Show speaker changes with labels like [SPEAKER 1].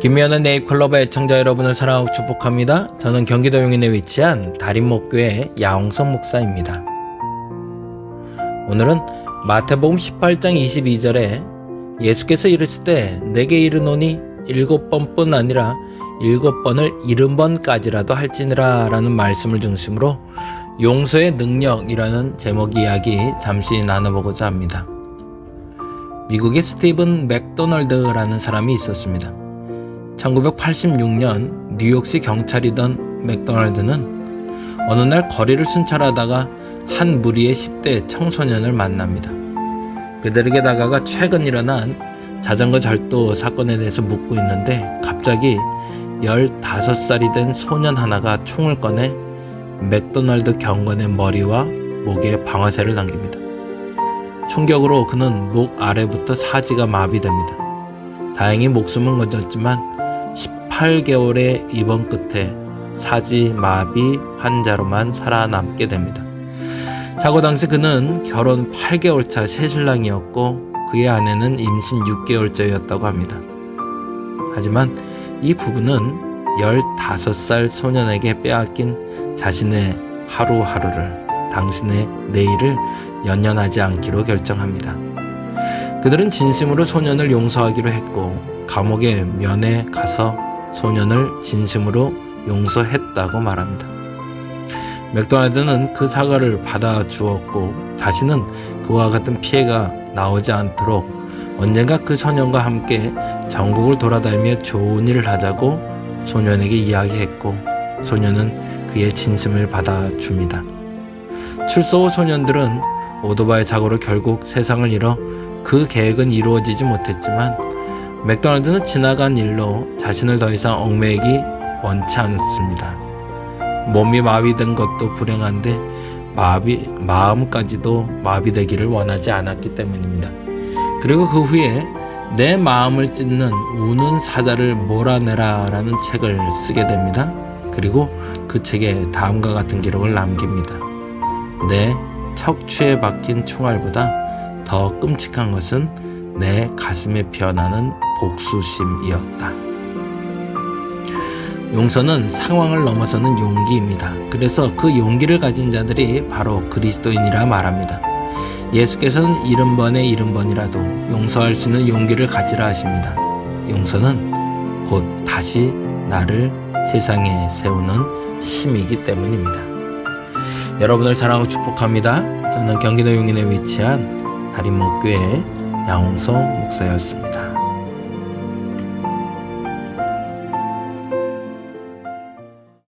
[SPEAKER 1] 김미연의 네잎클럽 애청자 여러분을 사랑하고 축복합니다. 저는 경기도 용인에 위치한 다림목교회 야홍성 목사입니다. 오늘은 마태복음 18장 22절에 예수께서 이르실 때 내게 이르노니 일곱 번뿐 아니라 일곱 번을 일흔 번까지라도 할지니라 라는 말씀을 중심으로 용서의 능력이라는 제목 이야기 잠시 나눠보고자 합니다. 미국의 스티븐 맥도널드라는 사람이 있었습니다. 1986년 뉴욕시 경찰이던 맥도날드는 어느 날 거리를 순찰하다가 한 무리의 10대 청소년을 만납니다. 그들에게 다가가 최근 일어난 자전거 절도 사건에 대해서 묻고 있는데 갑자기 15살이 된 소년 하나가 총을 꺼내 맥도날드 경관의 머리와 목에 방아쇠를 당깁니다. 총격으로 그는 목 아래부터 사지가 마비됩니다. 다행히 목숨은 건졌지만 18개월의 입원 끝에 사지 마비 환자로만 살아남게 됩니다. 사고 당시 그는 결혼 8개월 차 새신랑이었고 그의 아내는 임신 6개월째였다고 합니다. 하지만 이 부부는 15살 소년에게 빼앗긴 자신의 하루하루를 당신의 내일을 연연하지 않기로 결정합니다. 그들은 진심으로 소년을 용서하기로 했고 감옥의 면에 가서 소년을 진심으로 용서했다고 말합니다. 맥도날드는 그 사과를 받아 주었고 다시는 그와 같은 피해가 나오지 않도록 언젠가 그 소년과 함께 전국을 돌아다니며 좋은 일을 하자고 소년에게 이야기했고 소년은 그의 진심을 받아 줍니다. 출소 후 소년들은 오토바이 사고로 결국 세상을 잃어 그 계획은 이루어지지 못했지만 맥도날드는 지나간 일로 자신을 더 이상 얽매이기 원치 않습니다. 몸이 마비된 것도 불행한데 마비, 마음까지도 마비되기를 원하지 않았기 때문입니다. 그리고 그 후에 내 마음을 찢는 우는 사자를 몰아내라 라는 책을 쓰게 됩니다. 그리고 그 책에 다음과 같은 기록을 남깁니다. 내 척추에 박힌 총알보다 더 끔찍한 것은 내 가슴에 피어나는 복수심이었다. 용서는 상황을 넘어서는 용기입니다. 그래서 그 용기를 가진 자들이 바로 그리스도인이라 말합니다. 예수께서는 일흔 번에 일흔 번이라도 용서할 수 있는 용기를 가지라 하십니다. 용서는 곧 다시 나를 세상에 세우는 힘이기 때문입니다. 여러분을 사랑하고 축복합니다. 저는 경기도 용인에 위치한 다림목교회 양홍성 목사였습니다.